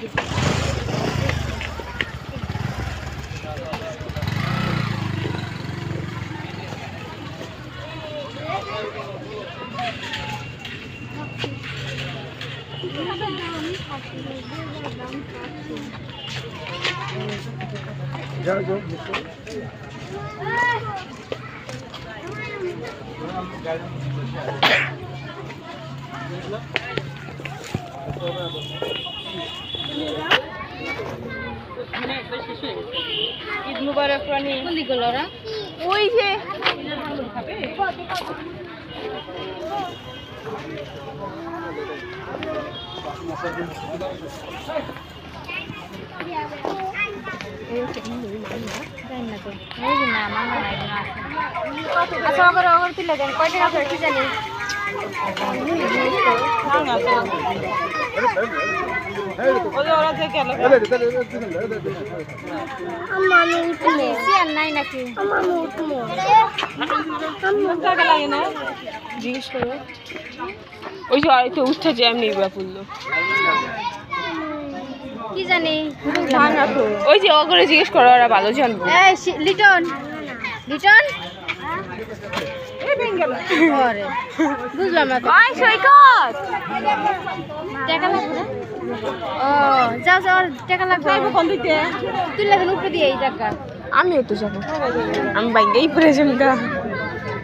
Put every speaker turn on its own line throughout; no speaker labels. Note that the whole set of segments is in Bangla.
মুবারক রানী
কোন দিকে গেল ওরা
ওই যে
আচ্ছা ওগর ওগর তুলে দেন। কয় টাকা করে কি জানি?
জিজ্ঞেস করো ওই যে উঠছে এমনি পড়ল
কি জানি।
ওই যে ওগুলো জিজ্ঞেস করো ওরা ভালো জানব।
লিটন। লিটন বুঝলাম না
ওই সৈকত।
টাকা লাগবে না? ও যাও যাও টাকা লাগবে
কোন দিতে
তুলে দেন উপরে দিয়ে এই জায়গা।
আমিও তো যাব। আমি বাইকেই পরে যাব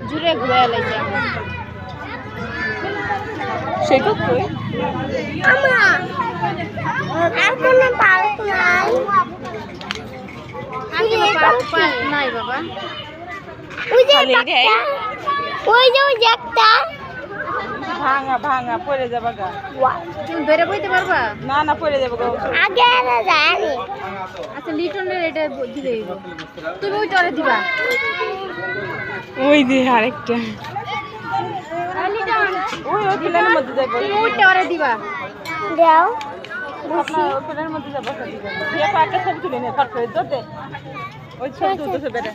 জুড়ে ঘুরে লাইছে
সৈকত কই?
আমরা আর কোনো পার্ক নাই। আর কোনো পার্ক পার্ক নাই বাবা। ওই যে ওই যে একটা।
ভাঙা ভাঙা পরে যাবা গা।
তুমি ধরে বইতে পারবা?
না না পরে যাব গা।
আগে জানি আচ্ছা লিটনের এটা ব- দিলে হইবো। তুমি ওই টরে দিবা।
ওই যে আরেকটা।
আর লিটন।
ওই ওই প্লেনের মধ্যে যাব
ওই টরে দিবা। দাও।
আপনার ওই প্লেনের মধ্যে যাব দিয়ে পাটা ছবি তুলে নে ফট করে দোতে ওই ছবি তুলতেছে বেটা